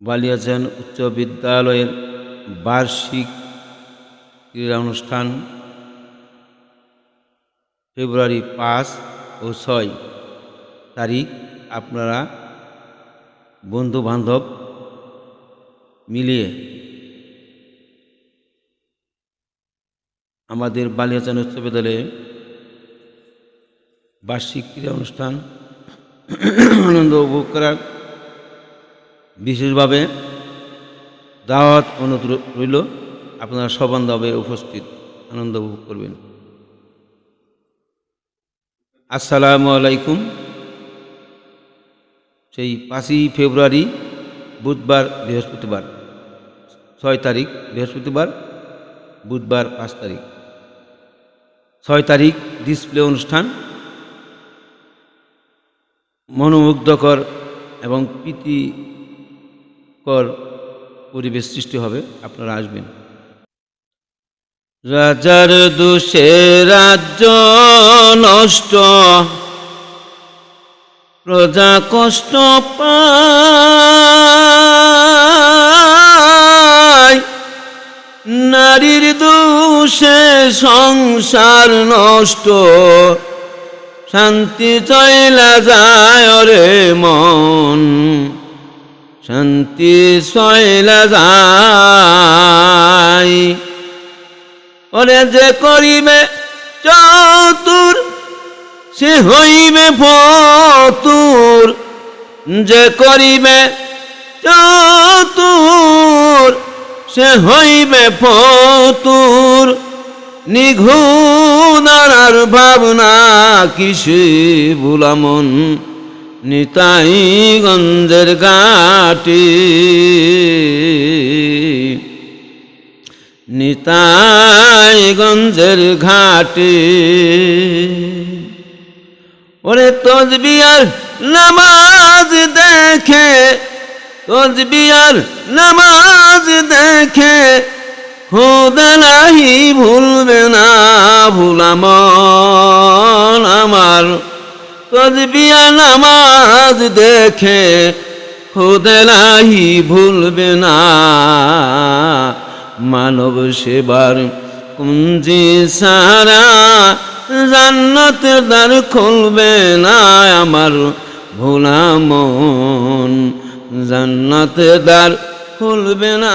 বালিয়াচান উচ্চ বিদ্যালয়ের বার্ষিক ক্রীড়া অনুষ্ঠান ফেব্রুয়ারি পাঁচ ও ছয় তারিখ। আপনারা বন্ধু বান্ধব মিলিয়ে আমাদের বালিয়াচান উচ্চ বিদ্যালয়ে বার্ষিক ক্রীড়া অনুষ্ঠান আনন্দ উপভোগ করার বিশেষভাবে দাওয়াত অনুরোধ রইল। আপনারা সবান্ধবে উপস্থিত, আনন্দ উপভোগ করবেন। আসসালামু আলাইকুম। সেই পাঁচই ফেব্রুয়ারি বুধবার, বৃহস্পতিবার, ছয় তারিখ, বৃহস্পতিবার, বুধবার পাঁচ তারিখ। ছয় তারিখ ডিসপ্লে অনুষ্ঠান। মনোমুগ্ধকর এবং প্রীতিকর পরিবেশ সৃষ্টি হবে, আপনারা আসবেন। রাজার দোষে রাজ্য নষ্ট, প্রজা কষ্ট পায়। নারীর দোষে সংসার নষ্ট, শান্তি চইলা যায় রে মন। শান্তি যায়। ওরে যে করিবে চতুর, সে হইবে ফতুর। যে করিবে চতুর, সে হইবে ফতুর। নিঘুনার ভাবনা কিসে বুলামন নিতাই গঞ্জের ঘাটি। নিতাই গঞ্জের ঘাটি। ওরে তজবিয়ার নামাজ দেখে, তজবিয়ার নামাজ দেখে খোদা নাহি ভুলবে না আমার তজবিয়া নামাজ দেখে খোদা নাহি ভুলবে না। মানব সেবার কুঞ্জি সারা জান্নাতের দ্বার খুলবে না। আমার ভোলা মন জান্নাতের দ্বার খুলবে না।